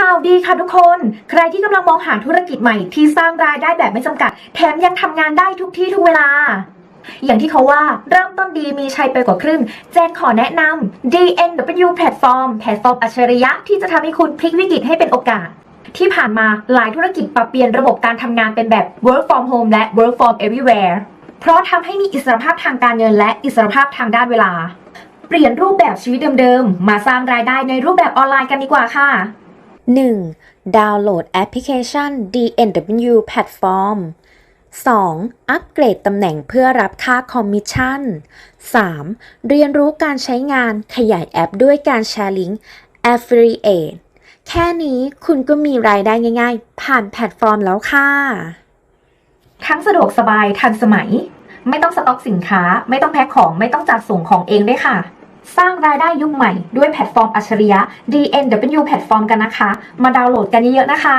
ข่าวดีค่ะทุกคน ใครที่กำลังมองหาธุรกิจใหม่ที่สร้างรายได้แบบไม่จำกัด แถมยังทำงานได้ทุกที่ทุกเวลา อย่างที่เขาว่าเริ่มต้นดีมีชัยไปกว่าครึ่ง แจนขอแนะนำ DNW Platform แพลตฟอร์มอัจฉริยะที่จะทำให้คุณพลิกวิกฤตให้เป็นโอกาส ที่ผ่านมาหลายธุรกิจปรับเปลี่ยนระบบการทำงานเป็นแบบ work from home และ work from everywhere เพราะทำให้มีอิสรภาพทางการเงินและอิสรภาพทางด้านเวลา เปลี่ยนรูปแบบชีวิตเดิมๆมาสร้างรายได้ในรูปแบบออนไลน์กันดีกว่าค่ะ 1. ดาวน์โหลดแอปพลิเคชัน DNW Platform 2. อัปเกรดตำแหน่งเพื่อรับค่าคอมมิชชั่น 3. เรียนรู้การใช้งานขยายแอปด้วยการแชร์ลิงก์ Affiliate แค่นี้คุณก็มีรายได้ง่าย ๆ ผ่านแพลตฟอร์มแล้วค่ะ ทั้งสะดวกสบายทันสมัย ไม่ต้องสต็อกสินค้า ไม่ต้องแพ็คของไม่ต้องจัดส่งของเองด้วยค่ะ สร้างรายได้ยุคใหม่ด้วยแพลตฟอร์มอัจฉริยะ DNW Platform กันนะคะ มาดาวน์โหลดกันเยอะๆนะคะ